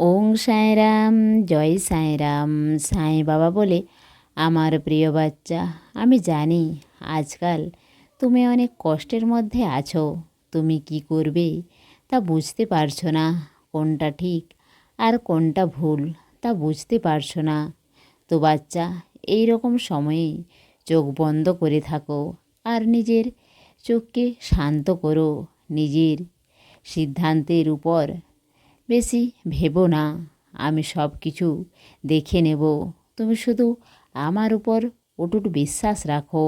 ওং সাঁয়রাম জয় সাঁয়রাম সাঁই বাবা বলে আমার প্রিয় বাচ্চা, আমি জানি আজকাল তুমি অনেক কষ্টের মধ্যে আছো, তুমি কি করবে তা বুঝতে পারছ না, কোনটা ঠিক আর কোনটা ভুল তা বুঝতে পারছ না। তো বাচ্চা, এই রকম সময়ে চোখ বন্ধ করে থাকো আর নিজের চোখকে শান্ত করো, নিজের সিদ্ধান্তের উপর বেশি ভেবো না, আমি সব কিছু দেখে নেব। তুমি শুধু আমার উপর অটুট বিশ্বাস রাখো,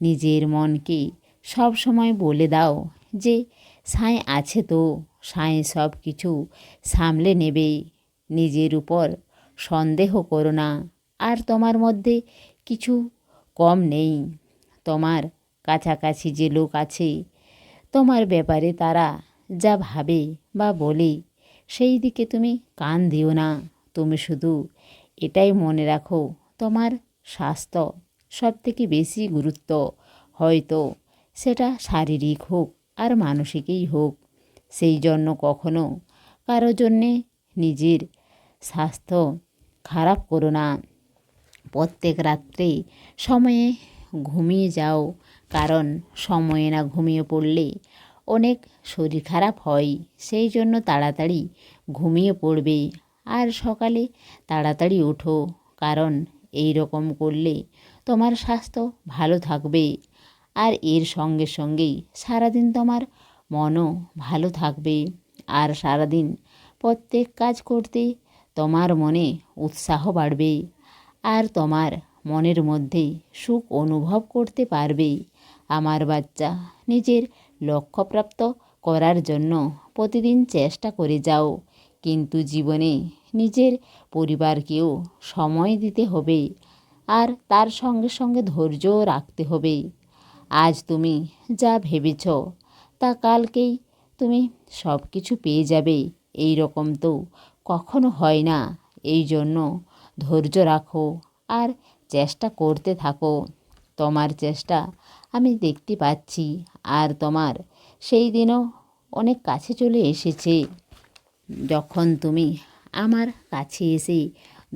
নিজের মনকে সব সময় বলে দাও যে সাঁই আছে তো, সাঁই সব কিছু সামলে নেবে। নিজের উপর সন্দেহ করো না, আর তোমার মধ্যে কিছু কম নেই। তোমার কাছাকাছি যে লোক আছে, তোমার ব্যাপারে তারা যা ভাবে বা বলে সেই দিকে তুমি কান দিও না। তুমি শুধু এটাই মনে রাখো, তোমার স্বাস্থ্য সব থেকে বেশি গুরুত্ব। হয়তো সেটা শারীরিক হোক আর মানসিকই হোক, সেই জন্য কখনো কারও জন্যে নিজের স্বাস্থ্য খারাপ করো না। প্রত্যেক রাত্রে সময়ে ঘুমিয়ে যাও, কারণ সময়ে না ঘুমিয়ে পড়লে অনেক শরীর খারাপ হয়, সেই জন্য তাড়াতাড়ি ঘুমিয়ে পড়বে। আর সকালে তাড়াতাড়ি ওঠো, কারণ এই রকম করলে তোমার স্বাস্থ্য ভালো থাকবে। আর এর সঙ্গে সঙ্গেই সারাদিন তোমার মনও ভালো থাকবে। আর সারাদিন প্রত্যেক কাজ করতে তোমার মনে উৎসাহ বাড়বে। আর তোমার মনের মধ্যে সুখ অনুভব করতে পারবে। আমার বাচ্চা নিজের লক্ষ্যপ্রাপ্ত করার জন্য প্রতিদিন চেষ্টা করে যাও। কিন্তু জীবনে নিজের পরিবারকেও সময় দিতে হবে আর তার সঙ্গে সঙ্গে ধৈর্যও রাখতে হবে। আজ তুমি যা ভেবেছ, তা কালকেই তুমি সব কিছু পেয়ে যাবে। এই রকম তো কখনো হয় না। এই জন্য ধৈর্য রাখো আর চেষ্টা করতে থাকো। তোমার চেষ্টা আমি দেখতে পাচ্ছি। আর তোমার সেই দিনও অনেক কাছে চলে এসেছে। যখন তুমি আমার কাছে এসে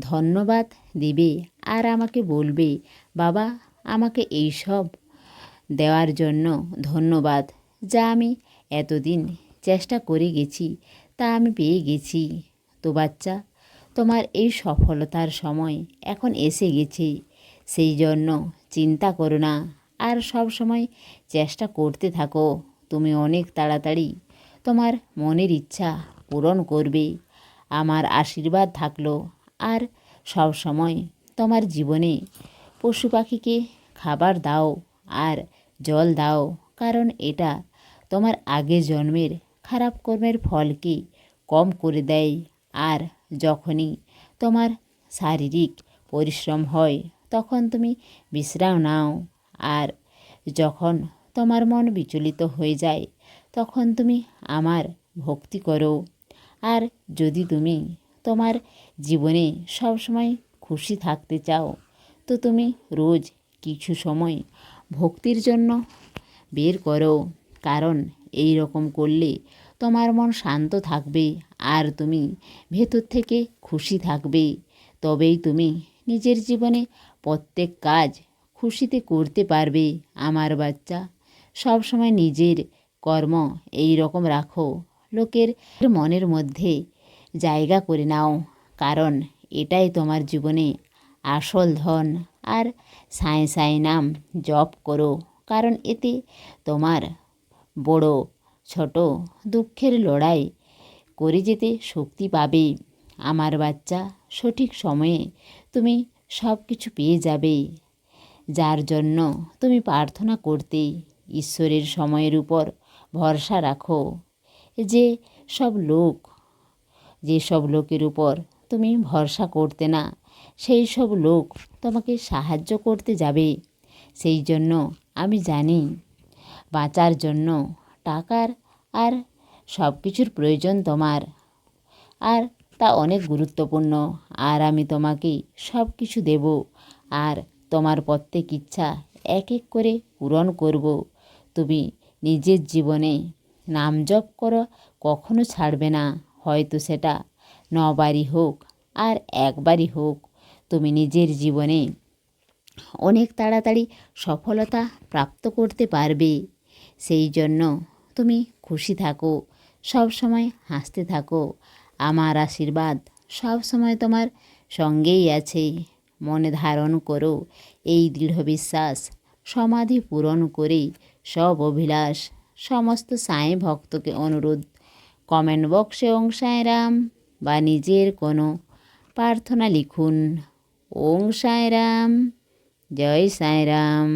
ধন্যবাদ দিবে আর আমাকে বলবে, বাবা, আমাকে এই সব দেওয়ার জন্য ধন্যবাদ। যা আমি এতদিন চেষ্টা করে গেছি, তা আমি পেয়ে গেছি। তো বাচ্চা, তোমার এই সফলতার সময় এখন এসে গেছে। সেই জন্য চিন্তা করো না। আর সব সময় চেষ্টা করতে থাকো। তুমি অনেক তাড়াতাড়ি তোমার মনের ইচ্ছা পূরণ করবে। আমার আশীর্বাদ থাকল। আর সব সময় তোমার জীবনে পশু পাখিকে খাবার দাও আর জল দাও। কারণ এটা তোমার আগে জন্মের খারাপ কর্মের ফলকে কম করে দেয়। আর যখনই তোমার শারীরিক পরিশ্রম হয় তখন তুমি বিশ্রাম নাও। আর যখন তোমার মন বিচলিত হয়ে যায়, তখন তুমি আমার ভক্তি করো। আর যদি তুমি তোমার জীবনে সবসময় খুশি থাকতে চাও, তো তুমি রোজ কিছু সময় ভক্তির জন্য বের করো। কারণ এই রকম করলে তোমার মন শান্ত থাকবে আর তুমি ভেতর থেকে খুশি থাকবে। তবেই তুমি নিজের জীবনে প্রত্যেক কাজ খুশিতে করতে পারবে আমার বাচ্চা। সব সময় নিজের কর্ম এই রকম রাখো। লোকের মনের মধ্যে জায়গা করে নাও, কারণ এটাই তোমার জীবনে আসল ধন। আর সাঁই সাঁই নাম জপ করো, কারণ এতে তোমার বড় ছোট দুঃখের লড়াই করে যেতে শক্তি পাবে। আমার বাচ্চা, সঠিক সময়ে তুমি সব কিছু পেয়ে যাবে। যার জন্য তুমি প্রার্থনা করতে ঈশ্বরের সময়ের উপর ভরসা রাখো যে সব লোক, যে সব লোকের উপর তুমি ভরসা করতে না, সেই সব লোক তোমাকে সাহায্য করতে যাবে। সেই জন্য আমি জানি বাঁচার জন্য টাকার আর সব কিছুর প্রয়োজন তোমার। আর তা অনেক গুরুত্বপূর্ণ। আর আমি তোমাকে সব কিছু দেব। আর তোমার প্রত্যেক ইচ্ছা এক এক করে পূরণ করব। তুমি নিজের জীবনে নাম জপ করো, কখনো ছাড়বে না। হয়তো সেটা নবারই হোক আর একবারই হোক। তুমি নিজের জীবনে অনেক তাড়াতাড়ি সফলতা প্রাপ্ত করতে পারবে। সেই জন্য তুমি খুশি থাকো সব সময় হাসতে থাকো। আমার আশীর্বাদ সব সময় তোমার সঙ্গেই আছে। মনে ধারণ করো, এই দৃঢ় বিশ্বাস সমাধি পূরণ করে সব অভিলাষ, সমস্ত সাঁই ভক্তকে অনুরোধ। কমেন্ট বক্সে ওং সাঁয়রাম বা নিজের কোনো প্রার্থনা লিখুন। ওং সাঁয়রাম জয় সাঁয়রাম